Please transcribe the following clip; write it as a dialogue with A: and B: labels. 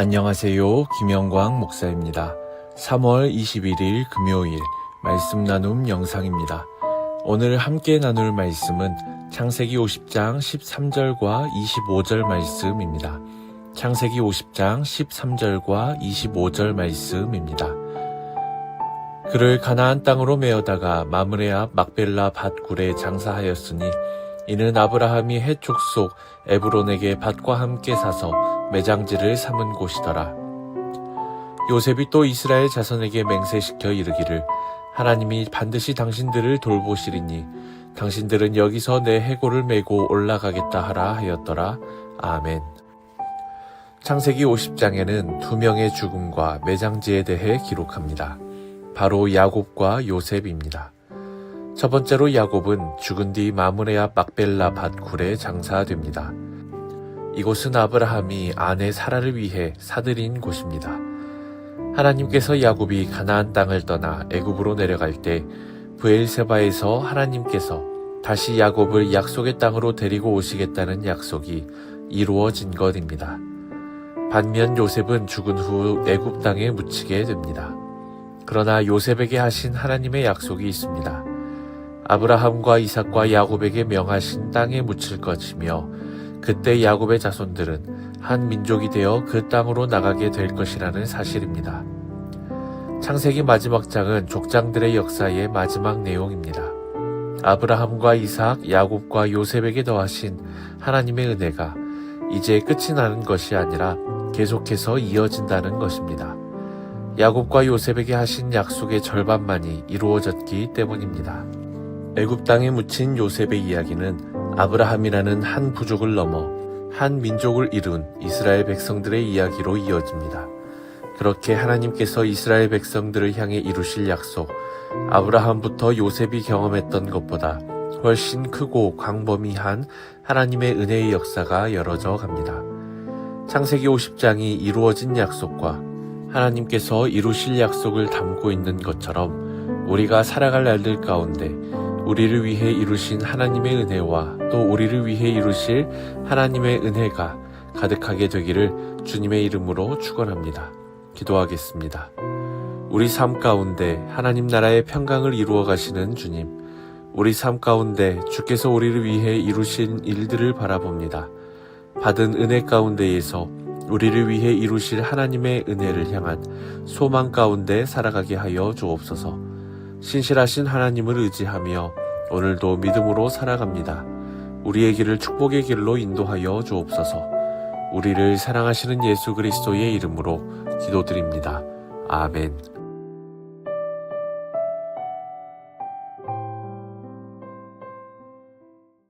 A: 안녕하세요. 김영광 목사입니다. 3월 21일 금요일 말씀 나눔 영상입니다. 오늘 함께 나눌 말씀은 창세기 50장 13절과 25절 말씀입니다. 창세기 50장 13절과 25절 말씀입니다. 그를 가나안 땅으로 메어다가 마므레 앞 막벨라 밭굴에 장사하였으니 이는 아브라함이 해축 속 에브론에게 밭과 함께 사서 매장지를 삼은 곳이더라. 요셉이 또 이스라엘 자손에게 맹세시켜 이르기를 하나님이 반드시 당신들을 돌보시리니 당신들은 여기서 내 해골을 메고 올라가겠다 하라 하였더라. 아멘. 창세기 50장에는 두 명의 죽음과 매장지에 대해 기록합니다. 바로 야곱과 요셉입니다. 첫 번째로 야곱은 죽은 뒤 마므레아 막벨라 밭굴에 장사됩니다. 이곳은 아브라함이 아내 사라를 위해 사들인 곳입니다. 하나님께서 야곱이 가나안 땅을 떠나 애굽으로 내려갈 때 브엘세바에서 하나님께서 다시 야곱을 약속의 땅으로 데리고 오시겠다는 약속이 이루어진 것입니다. 반면 요셉은 죽은 후 애굽 땅에 묻히게 됩니다. 그러나 요셉에게 하신 하나님의 약속이 있습니다. 아브라함과 이삭과 야곱에게 명하신 땅에 묻힐 것이며 그때 야곱의 자손들은 한 민족이 되어 그 땅으로 나가게 될 것이라는 사실입니다. 창세기 마지막 장은 족장들의 역사의 마지막 내용입니다. 아브라함과 이삭, 야곱과 요셉에게 더하신 하나님의 은혜가 이제 끝이 나는 것이 아니라 계속해서 이어진다는 것입니다. 야곱과 요셉에게 하신 약속의 절반만이 이루어졌기 때문입니다. 애굽 땅에 묻힌 요셉의 이야기는 아브라함이라는 한 부족을 넘어 한 민족을 이룬 이스라엘 백성들의 이야기로 이어집니다. 그렇게 하나님께서 이스라엘 백성들을 향해 이루실 약속, 아브라함부터 요셉이 경험했던 것보다 훨씬 크고 광범위한 하나님의 은혜의 역사가 열어져 갑니다. 창세기 50장이 이루어진 약속과 하나님께서 이루실 약속을 담고 있는 것처럼 우리가 살아갈 날들 가운데 우리를 위해 이루신 하나님의 은혜와 또 우리를 위해 이루실 하나님의 은혜가 가득하게 되기를 주님의 이름으로 축원합니다. 기도하겠습니다. 우리 삶 가운데 하나님 나라의 평강을 이루어 가시는 주님, 우리 삶 가운데 주께서 우리를 위해 이루신 일들을 바라봅니다. 받은 은혜 가운데에서 우리를 위해 이루실 하나님의 은혜를 향한 소망 가운데 살아가게 하여 주옵소서. 신실하신 하나님을 의지하며 오늘도 믿음으로 살아갑니다. 우리의 길을 축복의 길로 인도하여 주옵소서. 우리를 사랑하시는 예수 그리스도의 이름으로 기도드립니다. 아멘.